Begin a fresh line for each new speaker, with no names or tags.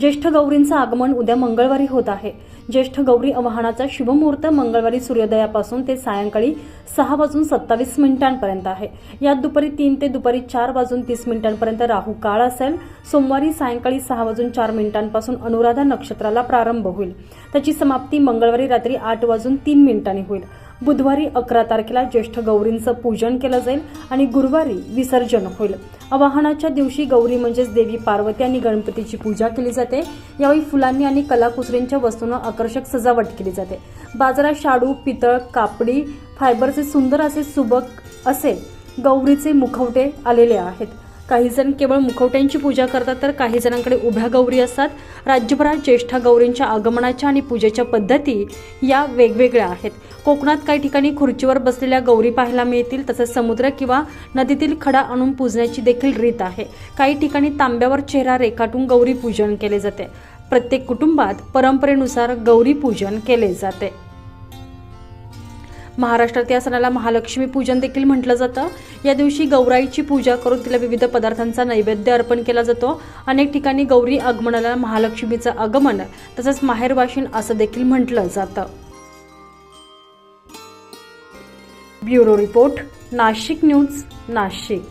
ज्येष्ठ गौरींचं आगमन उद्या मंगळवारी होत आहे. ज्येष्ठ गौरी आवाहनाचा शुभमुहूर्त मंगळवारी सूर्योदयापासून ते सायंकाळी सहा वाजून सत्तावीस मिनिटांपर्यंत आहे. यात दुपारी तीन ते दुपारी चार वाजून तीस मिनिटांपर्यंत राहू काळ असेल. सोमवारी सायंकाळी सहा वाजून चार मिनिटांपासून अनुराधा नक्षत्राला प्रारंभ होईल. त्याची समाप्ती मंगळवारी रात्री आठ वाजून तीन मिनिटांनी होईल. बुधवारी अकरा तारखेला ज्येष्ठ गौरींचं पूजन केलं जाईल आणि गुरुवारी विसर्जन होईल. आवाहनाच्या दिवशी गौरी म्हणजेच देवी पार्वती आणि गणपतीची पूजा केली जाते. यावेळी फुलांनी आणि कलाकुसरींच्या वस्तूंना आकर्षक सजावट केली जाते. बाजारात शाडू पितळ कापडी फायबरचे सुंदर असे सुबक असे गौरीचे मुखवटे आलेले आहेत. काही जण केवळ मुखवट्यांची पूजा करतात तर काही जणांकडे उभ्या गौरी असतात. राज्यभरात ज्येष्ठा गौरींच्या आगमनाच्या आणि पूजेच्या पद्धती या वेगवेगळ्या आहेत. कोकणात काही ठिकाणी खुर्चीवर बसलेल्या गौरी पाहायला मिळतील तसंच समुद्र किंवा नदीतील खडा आणून पूजण्याची देखील रीत आहे. काही ठिकाणी तांब्यावर चेहरा रेखाटून गौरी पूजन केले जाते. प्रत्येक कुटुंबात परंपरेनुसार गौरी पूजन केले जाते. महाराष्ट्रात या सणाला महालक्ष्मी पूजन देखील म्हटलं जातं. या दिवशी गौराईची पूजा करून तिला विविध पदार्थांचा नैवेद्य अर्पण केला जातो. अनेक ठिकाणी गौरी आगमनाला महालक्ष्मीचं आगमन तसंच माहेरवाशीन असं देखील म्हटलं जातं. Bureau report Nashik news Nashik.